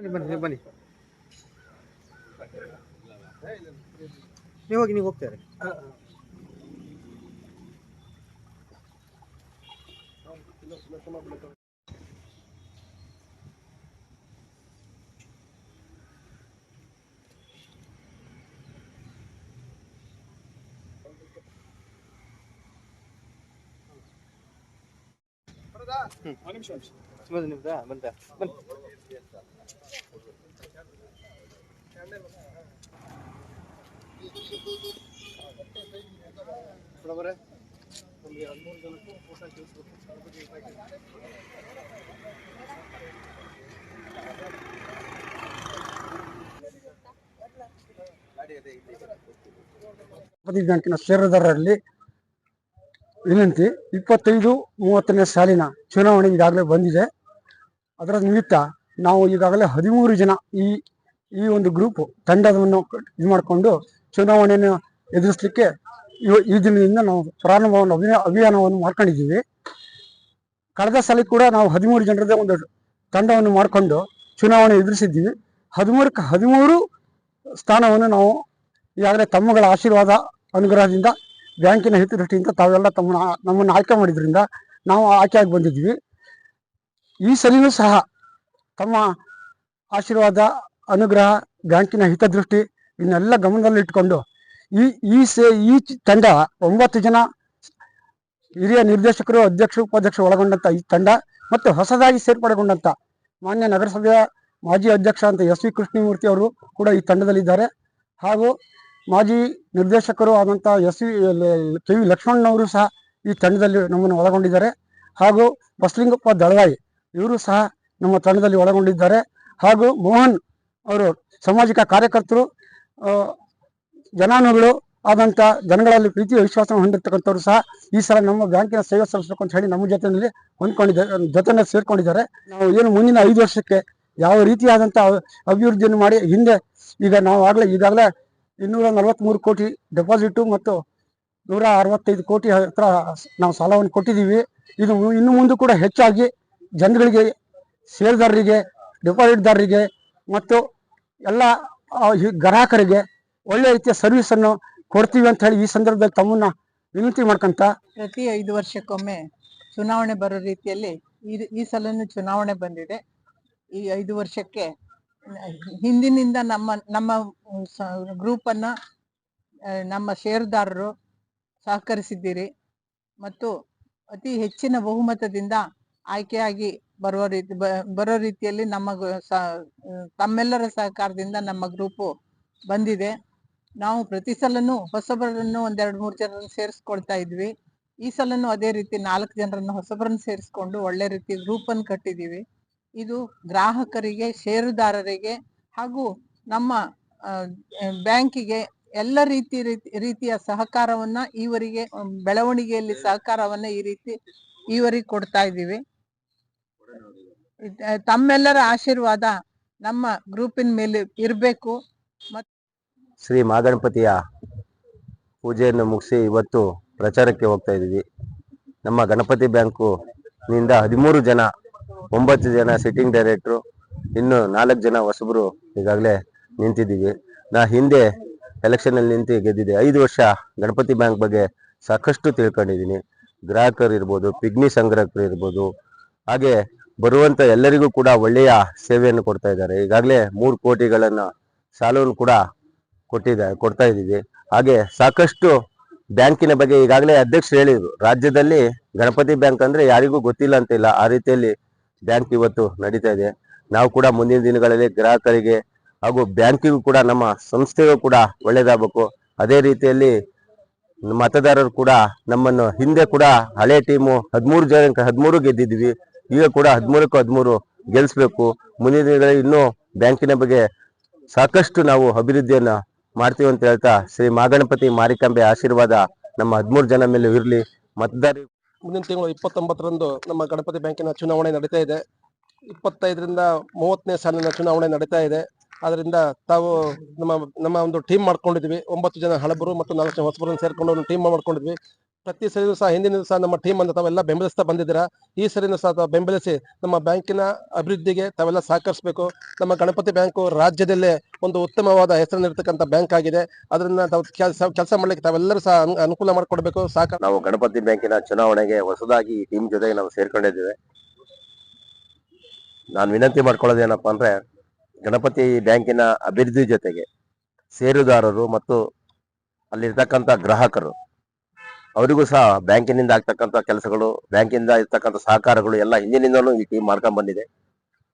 ಬನ್ನಿ ಬನ್ನಿ ನೀವು ಬನ್ನಿ. ನೀವು ಹೋಗಿ ನೀವು ಹೋಗ್ತಾರೆ ಸುಮ್ಮನೆ ನಿಮ್ದಾ ಬಂದ ಬನ್ನಿ. ಬ್ಯಾಂಕಿನ ಷೇರುದಾರರಲ್ಲಿ ವಿನಂತಿ ಇಪ್ಪತ್ತೈದು ಮೂವತ್ತನೇ ಸಾಲಿನ ಚುನಾವಣೆ ಈಗಾಗಲೇ ಬಂದಿದೆ. ಅದರ ನಿಮಿತ್ತ ನಾವು ಈಗಾಗಲೇ ಹದಿಮೂರು ಜನ ಈ ಈ ಒಂದು ಗ್ರೂಪ್ ತಂಡವನ್ನು ಇದು ಮಾಡಿಕೊಂಡು ಚುನಾವಣೆಯನ್ನು ಎದುರಿಸಲಿಕ್ಕೆ ಈ ದಿನದಿಂದ ನಾವು ಪ್ರಾರಂಭವನ್ನು ಅಭಿಯ ಅಭಿಯಾನವನ್ನು ಮಾಡ್ಕೊಂಡಿದ್ದೀವಿ. ಕಳೆದ ಸಲ ಕೂಡ ನಾವು ಹದಿಮೂರು ಜನರದ ಒಂದು ತಂಡವನ್ನು ಮಾಡಿಕೊಂಡು ಚುನಾವಣೆ ಎದುರಿಸಿದ್ದೀವಿ. ಹದಿಮೂರಕ್ಕೆ ಹದಿಮೂರು ಸ್ಥಾನವನ್ನು ನಾವು ಈಗಾಗಲೇ ತಮ್ಮಗಳ ಆಶೀರ್ವಾದ ಅನುಗ್ರಹದಿಂದ, ಬ್ಯಾಂಕಿನ ಹಿತದೃಷ್ಟಿಯಿಂದ ತಾವೆಲ್ಲ ತಮ್ಮನ್ನ, ನಮ್ಮನ್ನು ಆಯ್ಕೆ ಮಾಡಿದ್ರಿಂದ ನಾವು ಆಯ್ಕೆಯಾಗಿ ಬಂದಿದ್ವಿ ಈ ಸಲಿನೂ ಸಹ ತಮ್ಮ ಆಶೀರ್ವಾದ, ಅನುಗ್ರಹ, ಬ್ಯಾಂಕಿನ ಹಿತದೃಷ್ಟಿ ಇನ್ನೆಲ್ಲ ಗಮನದಲ್ಲಿಟ್ಟುಕೊಂಡು ಈ ಈ ಸೇ, ಈ ತಂಡ ಒಂಬತ್ತು ಜನ ಹಿರಿಯ ನಿರ್ದೇಶಕರು, ಅಧ್ಯಕ್ಷ, ಉಪಾಧ್ಯಕ್ಷರು ಒಳಗೊಂಡಂತ ಈ ತಂಡ ಮತ್ತು ಹೊಸದಾಗಿ ಸೇರ್ಪಡೆಗೊಂಡಂತ ಮಾನ್ಯ ನಗರಸಭೆಯ ಮಾಜಿ ಅಧ್ಯಕ್ಷ ಅಂತ ಎಸ್ ವಿ ಕೃಷ್ಣಮೂರ್ತಿ ಅವರು ಕೂಡ ಈ ತಂಡದಲ್ಲಿದ್ದಾರೆ. ಹಾಗೂ ಮಾಜಿ ನಿರ್ದೇಶಕರು ಆದಂಥ ಎಸ್ ವಿ ಕೆ ವಿ ಲಕ್ಷ್ಮಣ್ಣವರು ಸಹ ಈ ತಂಡದಲ್ಲಿ ನಮ್ಮನ್ನು ಒಳಗೊಂಡಿದ್ದಾರೆ. ಹಾಗೂ ಬಸಲಿಂಗಪ್ಪ ದಳವಾಯಿ ಇವರು ಸಹ ನಮ್ಮ ತಂಡದಲ್ಲಿ ಒಳಗೊಂಡಿದ್ದಾರೆ. ಹಾಗೂ ಮೋಹನ್ ಅವರು ಸಾಮಾಜಿಕ ಕಾರ್ಯಕರ್ತರು ಜನಾನುಗಳು ಆದಂಥ ಜನಗಳಲ್ಲಿ ಪ್ರೀತಿ ವಿಶ್ವಾಸವನ್ನು ಹೊಂದಿರತಕ್ಕಂಥವ್ರು ಸಹ ಈ ಸಲ ನಮ್ಮ ಬ್ಯಾಂಕಿನ ಸೇವೆ ಸಲ್ಲಿಸಬೇಕು ಅಂತ ಹೇಳಿ ನಮ್ಮ ಜೊತೆಯಲ್ಲಿ ಹೊಂದ್ಕೊಂಡಿದ್ದಾರೆ ಜೊತೆನೇ ಸೇರ್ಕೊಂಡಿದ್ದಾರೆ. ನಾವು ಏನು ಮುಂದಿನ ಐದು ವರ್ಷಕ್ಕೆ ಯಾವ ರೀತಿಯಾದಂಥ ಅಭಿವೃದ್ಧಿಯನ್ನು ಮಾಡಿ ಹಿಂದೆ ಈಗ ನಾವು ಆಗಲೇ, ಈಗಾಗಲೇ ಇನ್ನೂರ ನಲವತ್ತ್ಮೂರು ಕೋಟಿ ಡೆಪಾಸಿಟು ಮತ್ತು ನೂರ ಅರವತ್ತೈದು ಕೋಟಿ ಹತ್ರ ನಾವು ಸಾಲವನ್ನು ಕೊಟ್ಟಿದ್ದೀವಿ. ಇದು ಇನ್ನು ಮುಂದೆ ಕೂಡ ಹೆಚ್ಚಾಗಿ ಜನಗಳಿಗೆ ಷೇರುದಾರರಿಗೆ ಡೆಪಾಸಿಟ್ದಾರರಿಗೆ ಮತ್ತು ಎಲ್ಲ ಗ್ರಾಹಕರಿಗೆ ಒಳ್ಳೆ ರೀತಿಯ ಸರ್ವಿಸನ್ನು ಕೊಡ್ತೀವಿ ಅಂತ ಹೇಳಿ ಈ ಸಂದರ್ಭದಲ್ಲಿ ತಮ್ಮನ್ನ ವಿನಂತಿ ಮಾಡ್ಕೊಂತ ಪ್ರತಿ ಐದು ವರ್ಷಕ್ಕೊಮ್ಮೆ ಚುನಾವಣೆ ಬರೋ ರೀತಿಯಲ್ಲಿ ಈ ಈ ಚುನಾವಣೆ ಬಂದಿದೆ. ಈ ಐದು ವರ್ಷಕ್ಕೆ ಹಿಂದಿನಿಂದ ನಮ್ಮ ನಮ್ಮ ಗ್ರೂಪ್ ಅನ್ನ ಆ, ನಮ್ಮ ಷೇರುದಾರರು ಸಹಕರಿಸಿದ್ದೀರಿ. ಮತ್ತು ಅತಿ ಹೆಚ್ಚಿನ ಬಹುಮತದಿಂದ ಆಯ್ಕೆಯಾಗಿ ಬರುವ ರೀತಿ ಬರೋ ರೀತಿಯಲ್ಲಿ ನಮ್ಮ ತಮ್ಮೆಲ್ಲರ ಸಹಕಾರದಿಂದ ನಮ್ಮ ಗ್ರೂಪು ಬಂದಿದೆ. ನಾವು ಪ್ರತಿ ಸಲನೂ ಹೊಸಬರನ್ನು ಒಂದೆರಡು ಮೂರು ಜನರನ್ನು ಸೇರಿಸ್ಕೊಳ್ತಾ ಇದ್ವಿ. ಈ ಸಲನು ಅದೇ ರೀತಿ ನಾಲ್ಕು ಜನರನ್ನು ಹೊಸಬರನ್ನು ಸೇರಿಸ್ಕೊಂಡು ಒಳ್ಳೆ ರೀತಿ ಗ್ರೂಪ್ ಅನ್ನು ಕಟ್ಟಿದೀವಿ ಇದು ಗ್ರಾಹಕರಿಗೆ, ಷೇರುದಾರರಿಗೆ ಹಾಗೂ ನಮ್ಮ ಬ್ಯಾಂಕಿಗೆ ಎಲ್ಲ ರೀತಿ, ರೀತಿ- ರೀತಿಯ ಸಹಕಾರವನ್ನ ಈವರೆಗೆ, ಬೆಳವಣಿಗೆಯಲ್ಲಿ ಸಹಕಾರವನ್ನ ಈ ರೀತಿ ಈವರಿಗೆ ಕೊಡ್ತಾ ಇದ್ದೀವಿ. ತಮ್ಮೆಲ್ಲರ ಆಶೀರ್ವಾದ ನಮ್ಮ ಗ್ರೂಪಿನ ಮೇಲೆ ಇರಬೇಕು ಶ್ರೀ ಮಾಗಣಪತಿಯ ಪೂಜೆಯನ್ನು ಮುಗಿಸಿ ಇವತ್ತು ಪ್ರಚಾರಕ್ಕೆ ಹೋಗ್ತಾ ಇದ್ದೀವಿ. ನಮ್ಮ ಗಣಪತಿ ಬ್ಯಾಂಕು ನಿಂದ ಹದಿಮೂರು ಜನ, ಒಂಬತ್ತು ಜನ ಸಿಟ್ಟಿಂಗ್ ಡೈರೆಕ್ಟ್ರು ಇನ್ನು ನಾಲ್ಕು ಜನ ಹೊಸಬರು ಈಗಾಗಲೇ ನಿಂತಿದ್ದೀವಿ. ನಾ ಹಿಂದೆ ಎಲೆಕ್ಷನಲ್ಲಿ ನಿಂತು ಗೆದ್ದಿದ್ದೆ. ಐದು ವರ್ಷ ಗಣಪತಿ ಬ್ಯಾಂಕ್ ಬಗ್ಗೆ ಸಾಕಷ್ಟು ತಿಳ್ಕೊಂಡಿದ್ದೀನಿ. ಗ್ರಾಹಕರು ಇರ್ಬೋದು ಪಿಗ್ನಿ ಸಂಗ್ರಾಹಕರು ಇರ್ಬೋದು ಹಾಗೆ ಬರುವಂತ ಎಲ್ಲರಿಗೂ ಕೂಡ ಒಳ್ಳೆಯ ಸೇವೆಯನ್ನು ಕೊಡ್ತಾ ಇದ್ದಾರೆ. ಈಗಾಗಲೇ ಮೂರು ಕೋಟಿಗಳನ್ನ ಸಾಲವನ್ನು ಕೂಡ ಕೊಟ್ಟಿದ್ದಾರೆ ಕೊಡ್ತಾ ಇದ್ದೀವಿ. ಹಾಗೆ ಸಾಕಷ್ಟು ಬ್ಯಾಂಕಿನ ಬಗ್ಗೆ ಈಗಾಗಲೇ ಅಧ್ಯಕ್ಷರು ಹೇಳಿದ್ರು. ರಾಜ್ಯದಲ್ಲಿ ಗಣಪತಿ ಬ್ಯಾಂಕ್ ಅಂದ್ರೆ ಯಾರಿಗೂ ಗೊತ್ತಿಲ್ಲ ಅಂತ ಇಲ್ಲ. ಆ ರೀತಿಯಲ್ಲಿ ಬ್ಯಾಂಕ್ ಇವತ್ತು ನಡೀತಾ ಇದೆ. ನಾವು ಕೂಡ ಮುಂದಿನ ದಿನಗಳಲ್ಲಿ ಗ್ರಾಹಕರಿಗೆ ಹಾಗೂ ಬ್ಯಾಂಕಿಗೂ ಕೂಡ ನಮ್ಮ ಸಂಸ್ಥೆಗೂ ಕೂಡ ಒಳ್ಳೇದಾಗಬೇಕು ಅದೇ ರೀತಿಯಲ್ಲಿ ಮತದಾರರು ಕೂಡ ನಮ್ಮನ್ನು ಹಿಂದೆ ಕೂಡ ಹಳೆ ಟೀಮು ಹದಿಮೂರು ಜನ, ಹದಿಮೂರು ಗೆದ್ದಿದ್ವಿ. ಈಗ ಕೂಡ ಹದಿಮೂರಕ್ಕೂ ಹದಿಮೂರು ಗೆಲ್ಲಿಸ್ಬೇಕು ಮುಂದಿನ ದಿನಗಳಲ್ಲಿ ಇನ್ನೂ ಬ್ಯಾಂಕಿನ ಬಗ್ಗೆ ಸಾಕಷ್ಟು ನಾವು ಅಭಿವೃದ್ಧಿಯನ್ನ ಮಾಡ್ತೀವಿ ಅಂತ ಹೇಳ್ತಾ ಶ್ರೀ ಮಹಾಗಣಪತಿ ಮಾರಿಕಾಂಬೆ ಆಶೀರ್ವಾದ ನಮ್ಮ ಹದಿಮೂರು ಜನ ಮೇಲೆ ಇರಲಿ. ಮತದಾರ ಮುಂದಿನ ತಿಂಗಳು ಇಪ್ಪತ್ತೊಂಬತ್ತರಂದು ನಮ್ಮ ಗಣಪತಿ ಬ್ಯಾಂಕಿನ ಚುನಾವಣೆ ನಡೀತಾ ಇದೆ. ಇಪ್ಪತ್ತೈದರಿಂದ ಮೂವತ್ತನೇ ಸಾಲಿನ ಚುನಾವಣೆ ನಡೀತಾ ಇದೆ. ಅದರಿಂದ ತಾವು ನಮ್ಮ ನಮ್ಮ ಒಂದು ಟೀಮ್ ಮಾಡ್ಕೊಂಡಿದ್ವಿ. ಒಂಬತ್ತು ಜನ ಹಳಬರು ಮತ್ತು ನಾಲ್ಕು ಜನ ಹೊಸಬರನ್ನು ಸೇರ್ಕೊಂಡು ಒಂದು ಟೀಮ್ ಮಾಡ್ಕೊಂಡಿದ್ವಿ. ಪ್ರತಿ ಸರಿನೂ ಸಹ ಹಿಂದಿನ ಸಹ ನಮ್ಮ ಟೀಮ್ ಅನ್ನು ತಾವೆಲ್ಲ ಬೆಂಬಲಿಸ್ತಾ ಬಂದಿದ್ದೀರಾ? ಈ ಸರಿನೂ ಸಹ ಬೆಂಬಲಿಸಿ ನಮ್ಮ ಬ್ಯಾಂಕಿನ ಅಭಿವೃದ್ಧಿಗೆ ತಾವೆಲ್ಲ ಸಹಕರಿಸಬೇಕು. ನಮ್ಮ ಗಣಪತಿ ಬ್ಯಾಂಕು ರಾಜ್ಯದಲ್ಲೇ ಒಂದು ಉತ್ತಮವಾದ ಹೆಸರಿನಿರ್ತಕ್ಕಂಥ ಬ್ಯಾಂಕ್ ಆಗಿದೆ. ಅದರಿಂದ ತಾವು ಕೆಲಸ ಮಾಡ್ಲಿಕ್ಕೆ ತಾವೆಲ್ಲರೂ ಸಹ ಅನು- ಅನುಕೂಲ ಮಾಡಿಕೊಡ್ಬೇಕು. ಸಹಕಾರ ನಾವು ಗಣಪತಿ ಬ್ಯಾಂಕಿನ ಚುನಾವಣೆಗೆ ಹೊಸದಾಗಿ ಈ ಟೀಮ್ ಜೊತೆಗೆ ನಾವು ಸೇರ್ಕೊಂಡಿದ್ದೇವೆ. ನಾನು ವಿನಂತಿ ಮಾಡ್ಕೊಳ್ಳೋದೇನಪ್ಪ ಅಂದ್ರೆ ಗಣಪತಿ ಬ್ಯಾಂಕಿನ ಅಭಿವೃದ್ಧಿ ಜೊತೆಗೆ ಷೇರುದಾರರು ಮತ್ತು ಅಲ್ಲಿರ್ತಕ್ಕಂಥ ಗ್ರಾಹಕರು ಅವರಿಗೂ ಸಹ ಬ್ಯಾಂಕಿನಿಂದ ಆಗ್ತಕ್ಕಂಥ ಕೆಲಸಗಳು ಬ್ಯಾಂಕಿಂದ ಇರ್ತಕ್ಕಂಥ ಸಹಕಾರಗಳು ಎಲ್ಲ ಹಿಂದಿನಿಂದಲೂ ಈ ಟೀಮ್ ಮಾಡ್ಕೊಂಡ್ ಬಂದಿದೆ.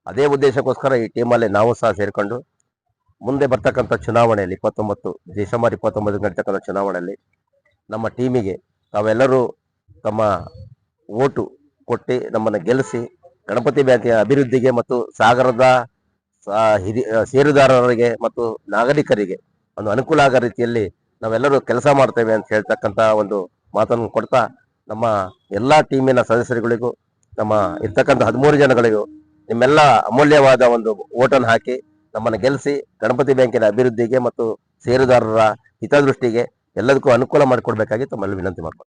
ಅದೇ ಉದ್ದೇಶಕ್ಕೋಸ್ಕರ ಈ ಟೀಮಲ್ಲಿ ನಾವು ಸಹ ಸೇರಿಕೊಂಡು ಮುಂದೆ ಬರ್ತಕ್ಕಂಥ ಚುನಾವಣೆಯಲ್ಲಿ ಇಪ್ಪತ್ತೊಂಬತ್ತು, ಡಿಸೆಂಬರ್ ಇಪ್ಪತ್ತೊಂಬತ್ತು ನಡೀತಕ್ಕಂಥ ಚುನಾವಣೆಯಲ್ಲಿ ನಮ್ಮ ಟೀಮಿಗೆ ತಾವೆಲ್ಲರೂ ತಮ್ಮ ಓಟು ಕೊಟ್ಟು ನಮ್ಮನ್ನು ಗೆಲ್ಲಿಸಿ ಗಣಪತಿ ಬ್ಯಾಂಕಿನ ಅಭಿವೃದ್ಧಿಗೆ ಮತ್ತು ಸಾಗರದ ಹಿರಿಯ ಹಿರಿ ಷೇರುದಾರರಿಗೆ ಮತ್ತು ನಾಗರಿಕರಿಗೆ ಒಂದು ಅನುಕೂಲ ಆಗೋ ರೀತಿಯಲ್ಲಿ ನಾವೆಲ್ಲರೂ ಕೆಲಸ ಮಾಡ್ತೇವೆ ಅಂತ ಹೇಳ್ತಕ್ಕಂಥ ಒಂದು ಮಾತನ್ನು ಕೊಡ್ತಾ ನಮ್ಮ ಎಲ್ಲಾ ಟೀಮಿನ ಸದಸ್ಯರುಗಳಿಗೂ, ನಮ್ಮ ಇರ್ತಕ್ಕಂಥ ಹದಿಮೂರು ಜನಗಳಿಗೂ ನಿಮ್ಮೆಲ್ಲ ಅಮೂಲ್ಯವಾದ ಒಂದು ಓಟನ್ನು ಹಾಕಿ ನಮ್ಮನ್ನು ಗೆಲ್ಲಿಸಿ ಗಣಪತಿ ಬ್ಯಾಂಕಿನ ಅಭಿವೃದ್ಧಿಗೆ ಮತ್ತು ಷೇರುದಾರರ ಹಿತದೃಷ್ಟಿಗೆ ಎಲ್ಲದಕ್ಕೂ ಅನುಕೂಲ ಮಾಡಿಕೊಡ್ಬೇಕಾಗಿ ತಮ್ಮಲ್ಲಿ ವಿನಂತಿ ಮಾಡ್ಕೊಳ್ತೀನಿ.